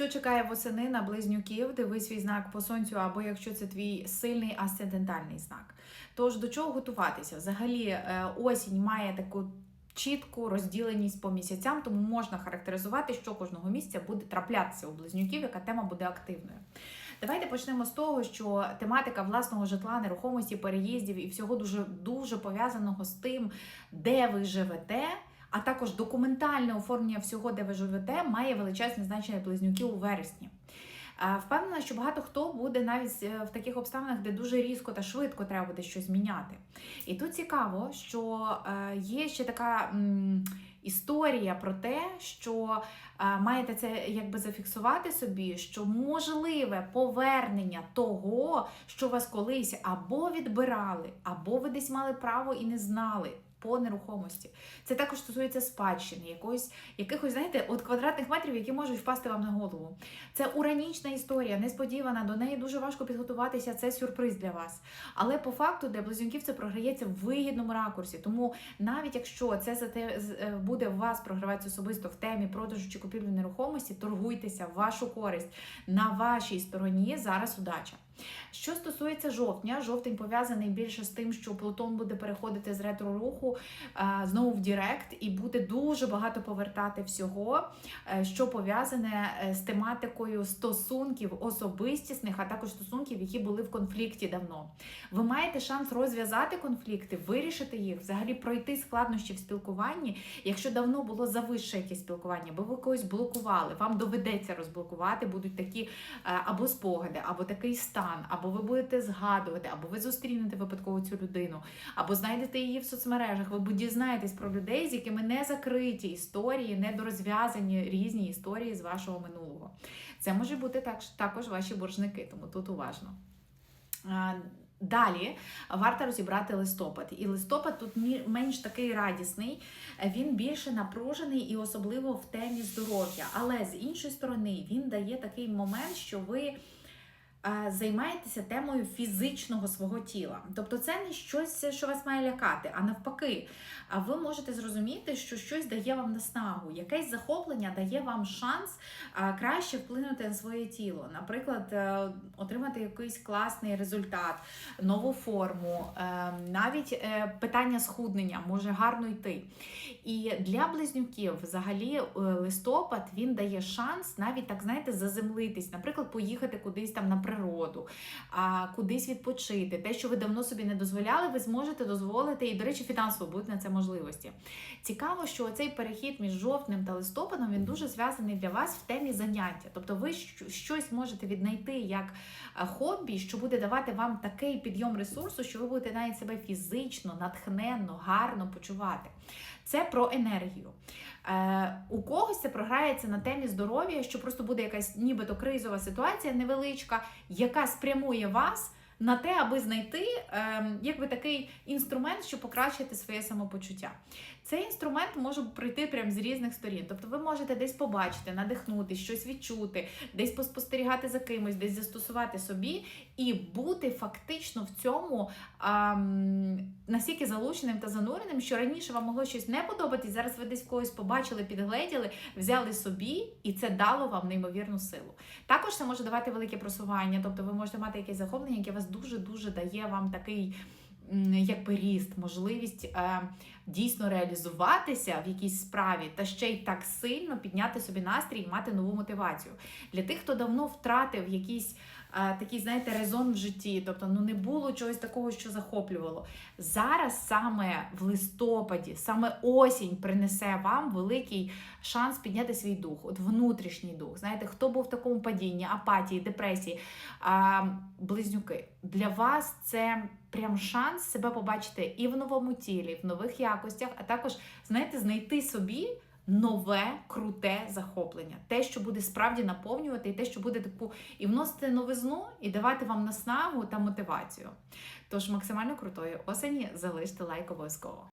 Що чекає восени на близнюків? Дивись свій знак по сонцю, або якщо це твій сильний асцендентальний знак. Тож до чого готуватися? Взагалі, е, осінь має таку. Чітку розділеність по місяцям, тому можна характеризувати, що кожного місяця буде траплятися у близнюків, яка тема буде активною. Давайте почнемо з того, що тематика власного житла, нерухомості, переїздів і всього дуже дуже пов'язаного з тим, де ви живете. А також документальне оформлення всього, де ви живете, має величезне значення близнюків у вересні. Впевнена, що багато хто буде навіть е, в таких обставинах, де дуже різко та швидко треба буде щось міняти. І тут цікаво, що е, є ще така історія про те, що е, маєте це якби зафіксувати собі, що можливе повернення того, що вас колись або відбирали, або ви десь мали право і не знали. По нерухомості. Це також стосується спадщини, якоїсь, якихось, знаєте, от квадратних метрів, які можуть впасти вам на голову. Це уранічна історія, несподівана, до неї дуже важко підготуватися, це сюрприз для вас. Але по факту для близнюків це програється в вигідному ракурсі. Тому навіть якщо це за те е, буде у вас програватися особисто в темі продажу чи купівлі нерухомості, торгуйтеся в вашу користь. На вашій стороні зараз удача. Що стосується жовтня, жовтень пов'язаний більше з тим, що Плутон буде переходити з ретро-руху е, знову в Дірект, і буде дуже багато повертати всього, е, що пов'язане е, з тематикою стосунків особистісних, а також стосунків, які були в конфлікті давно. Ви маєте шанс розв'язати конфлікти, вирішити їх, взагалі пройти складнощі в спілкуванні. Якщо давно було завище якесь спілкування, бо ви когось блокували, вам доведеться розблокувати, будуть такі або спогади, або такий стан, або ви будете згадувати, або ви зустрінете випадково цю людину, або знайдете її в соцмережах. Ви дізнаєтесь про людей, з якими не закриті історії, недорозв'язані різні історії з вашого минулого. Це може бути так, також ваші боржники, тому тут уважно. Далі варто розібрати листопад. І листопад тут менш такий радісний, він більше напружений і особливо в темі здоров'я. Але з іншої сторони, він дає такий момент, що ви займаєтеся темою фізичного свого тіла. Тобто це не щось, що вас має лякати, а навпаки, а ви можете зрозуміти, що щось дає вам наснагу, якесь захоплення дає вам шанс краще вплинути на своє тіло. Наприклад, е, отримати якийсь класний результат, нову форму, е, навіть е, питання схуднення може гарно йти. І для близнюків, взагалі, листопад він дає шанс навіть так, знаєте, заземлитись, наприклад, поїхати кудись там на природу, а, кудись відпочити. Те, що ви давно собі не дозволяли, ви зможете дозволити, і, до речі, фінансово будуть на це можливості. Цікаво, що цей перехід між жовтнем та листопадом він дуже зв'язаний для вас в темі заняття. Тобто ви щось можете віднайти як е, хобі, що буде давати вам такий підйом ресурсу, що ви будете навіть себе фізично, натхненно, гарно почувати. Це про енергію. Е, у когось це програється на темі здоров'я, що просто буде якась нібито кризова ситуація невеличка, яка спрямує вас на те, аби знайти е, якби такий інструмент, щоб покращити своє самопочуття. Цей інструмент може прийти прямо з різних сторін. Тобто ви можете десь побачити, надихнути, щось відчути, десь поспостерігати за кимось, десь застосувати собі і бути фактично в цьому ам, настільки залученим та зануреним, що раніше вам могло щось не подобатись, зараз ви десь когось побачили, підгледіли, взяли собі, і це дало вам неймовірну силу. Також це може давати велике просування, тобто ви можете мати якесь захоплення, яке вас дуже-дуже дає вам такий. Якби ріст, можливість е, дійсно реалізуватися в якійсь справі, та ще й так сильно підняти собі настрій і мати нову мотивацію. Для тих, хто давно втратив якийсь е, такий, знаєте, резон в житті, тобто ну не було чогось такого, що захоплювало. Зараз саме в листопаді, саме осінь принесе вам великий шанс підняти свій дух, от внутрішній дух. Знаєте, хто був в такому падінні, апатії, депресії, а, близнюки. Для вас це прям шанс себе побачити і в новому тілі, в нових якостях, а також, знаєте, знайти собі. Нове круте захоплення, те, що буде справді наповнювати, і те, що буде таку і вносити новизну, і давати вам наснагу та мотивацію. Тож максимально крутої осені залиште лайк обов'язково.